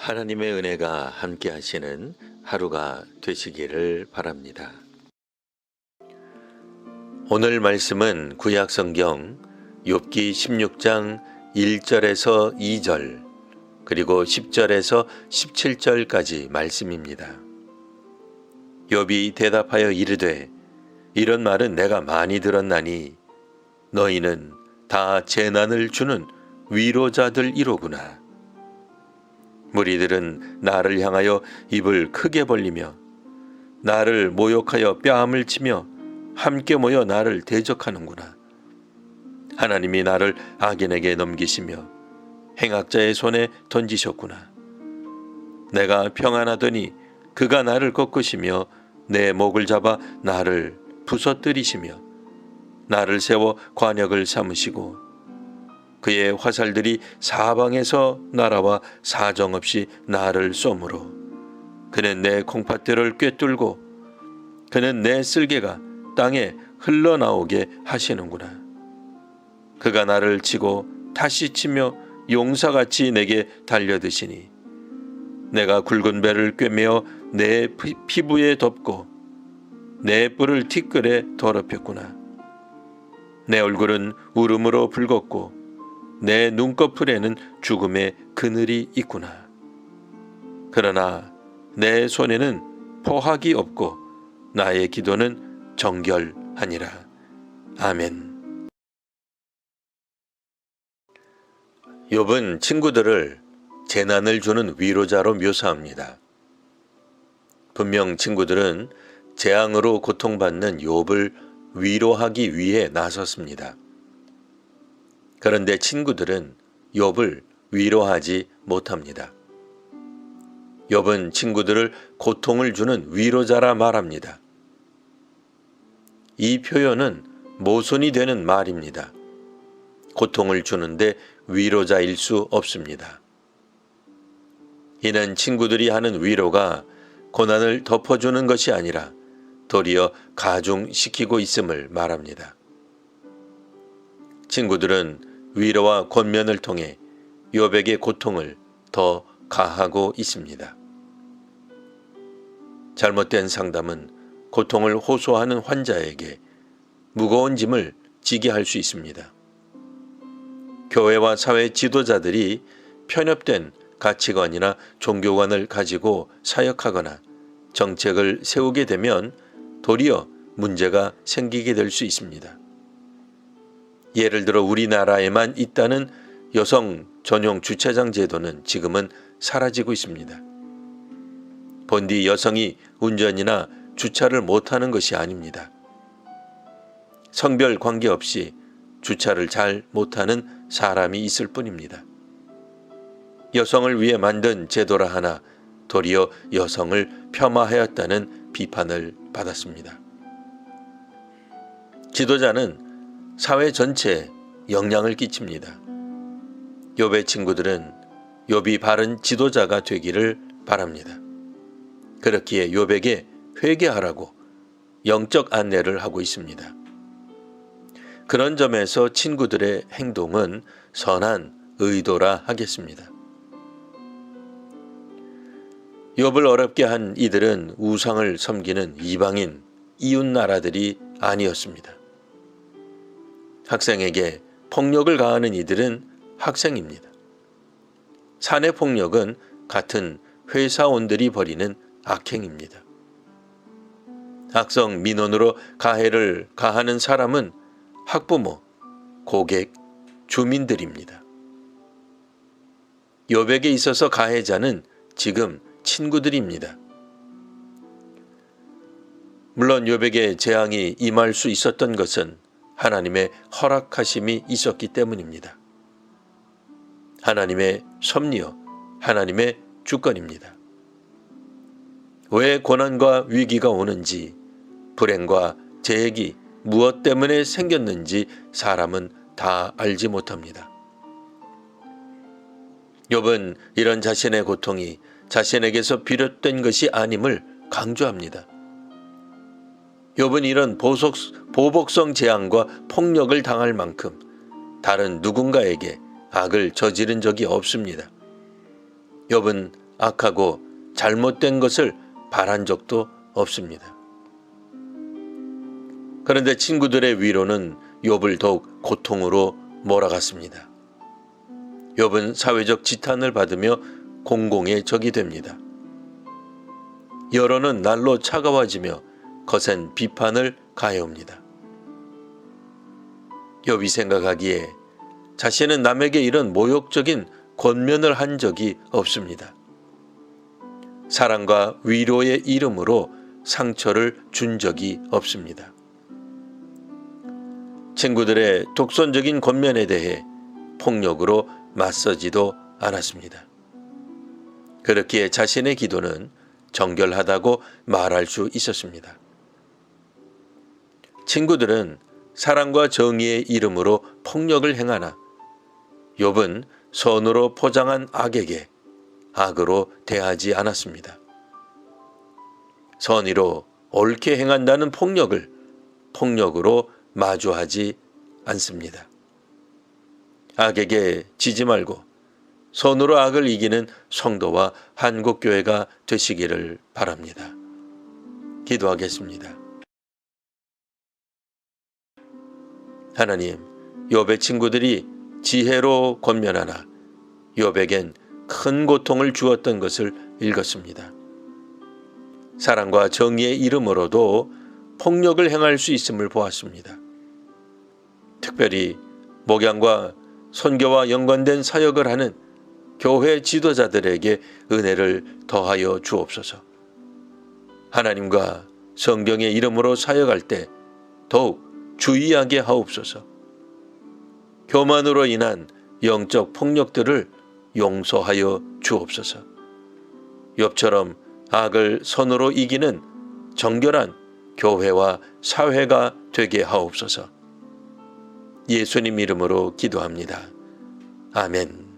하나님의 은혜가 함께 하시는 하루가 되시기를 바랍니다. 오늘 말씀은 구약 성경 욥기 16장 1절에서 2절 그리고 10절에서 17절까지 말씀입니다. 욥이 대답하여 이르되 이런 말은 내가 많이 들었나니 너희는 다 재난을 주는 위로자들이로구나. 무리들은 나를 향하여 입을 크게 벌리며 나를 모욕하여 뺨을 치며 함께 모여 나를 대적하는구나. 하나님이 나를 악인에게 넘기시며 행악자의 손에 던지셨구나. 내가 평안하더니 그가 나를 꺾으시며 내 목을 잡아 나를 부서뜨리시며 나를 세워 관역을 삼으시고 그의 화살들이 사방에서 날아와 사정없이 나를 쏘므로 그는 내 콩팥들을 꿰뚫고 그는 내 쓸개가 땅에 흘러나오게 하시는구나. 그가 나를 치고 다시 치며 용사같이 내게 달려드시니 내가 굵은 배를 꿰매어 내 피- 피부에 덮고 내 뿔을 티끌에 더럽혔구나. 내 얼굴은 울음으로 붉었고 내 눈꺼풀에는 죽음의 그늘이 있구나. 그러나 내 손에는 포학이 없고 나의 기도는 정결하니라. 아멘. 욥은 친구들을 재난을 주는 위로자로 묘사합니다. 분명 친구들은 재앙으로 고통받는 욥을 위로하기 위해 나섰습니다. 그런데 친구들은 욥을 위로하지 못합니다. 욥은 친구들을 고통을 주는 위로자라 말합니다. 이 표현은 모순이 되는 말입니다. 고통을 주는데 위로자일 수 없습니다. 이는 친구들이 하는 위로가 고난을 덮어주는 것이 아니라 도리어 가중시키고 있음을 말합니다. 친구들은 위로와 권면을 통해 요백의 고통을 더 가하고 있습니다. 잘못된 상담은 고통을 호소하는 환자에게 무거운 짐을 지게 할 수 있습니다. 교회와 사회 지도자들이 편협된 가치관이나 종교관을 가지고 사역하거나 정책을 세우게 되면 도리어 문제가 생기게 될 수 있습니다. 예를 들어 우리나라에만 있다는 여성 전용 주차장 제도는 지금은 사라지고 있습니다. 본디 여성이 운전이나 주차를 못하는 것이 아닙니다. 성별 관계없이 주차를 잘 못하는 사람이 있을 뿐입니다. 여성을 위해 만든 제도라 하나 도리어 여성을 폄하하였다는 비판을 받았습니다. 지도자는 사회 전체에 영향을 끼칩니다. 욥의 친구들은 욥이 바른 지도자가 되기를 바랍니다. 그렇기에 욥에게 회개하라고 영적 안내를 하고 있습니다. 그런 점에서 친구들의 행동은 선한 의도라 하겠습니다. 욥을 어렵게 한 이들은 우상을 섬기는 이방인 이웃 나라들이 아니었습니다. 학생에게 폭력을 가하는 이들은 학생입니다. 사내 폭력은 같은 회사원들이 벌이는 악행입니다. 학성 민원으로 가해를 가하는 사람은 학부모, 고객, 주민들입니다. 요백에 있어서 가해자는 지금 친구들입니다. 물론 요백에 재앙이 임할 수 있었던 것은 하나님의 허락하심이 있었기 때문입니다. 하나님의 섭리요, 하나님의 주권입니다. 왜 고난과 위기가 오는지, 불행과 재해기 무엇 때문에 생겼는지 사람은 다 알지 못합니다. 욥은 이런 자신의 고통이 자신에게서 비롯된 것이 아님을 강조합니다. 욥은 이런 보석, 보복성 재앙과 폭력을 당할 만큼 다른 누군가에게 악을 저지른 적이 없습니다. 욥은 악하고 잘못된 것을 바란 적도 없습니다. 그런데 친구들의 위로는 욥을 더욱 고통으로 몰아갔습니다. 욥은 사회적 지탄을 받으며 공공의 적이 됩니다. 여론은 날로 차가워지며 거센 비판을 가해옵니다. 욥이 생각하기에 자신은 남에게 이런 모욕적인 권면을 한 적이 없습니다. 사랑과 위로의 이름으로 상처를 준 적이 없습니다. 친구들의 독선적인 권면에 대해 폭력으로 맞서지도 않았습니다. 그렇기에 자신의 기도는 정결하다고 말할 수 있었습니다. 친구들은 사랑과 정의의 이름으로 폭력을 행하나 욥은 선으로 포장한 악에게 악으로 대하지 않았습니다. 선의로 옳게 행한다는 폭력을 폭력으로 마주하지 않습니다. 악에게 지지 말고 선으로 악을 이기는 성도와 한국교회가 되시기를 바랍니다. 기도하겠습니다. 하나님, 욥의 친구들이 지혜로 권면하나 욥에겐 큰 고통을 주었던 것을 읽었습니다. 사랑과 정의의 이름으로도 폭력을 행할 수 있음을 보았습니다. 특별히 목양과 선교와 연관된 사역을 하는 교회 지도자들에게 은혜를 더하여 주옵소서. 하나님과 성경의 이름으로 사역할 때 더욱 주의하게 하옵소서. 교만으로 인한 영적 폭력들을 용서하여 주옵소서. 욥처럼 악을 선으로 이기는 정결한 교회와 사회가 되게 하옵소서. 예수님 이름으로 기도합니다. 아멘.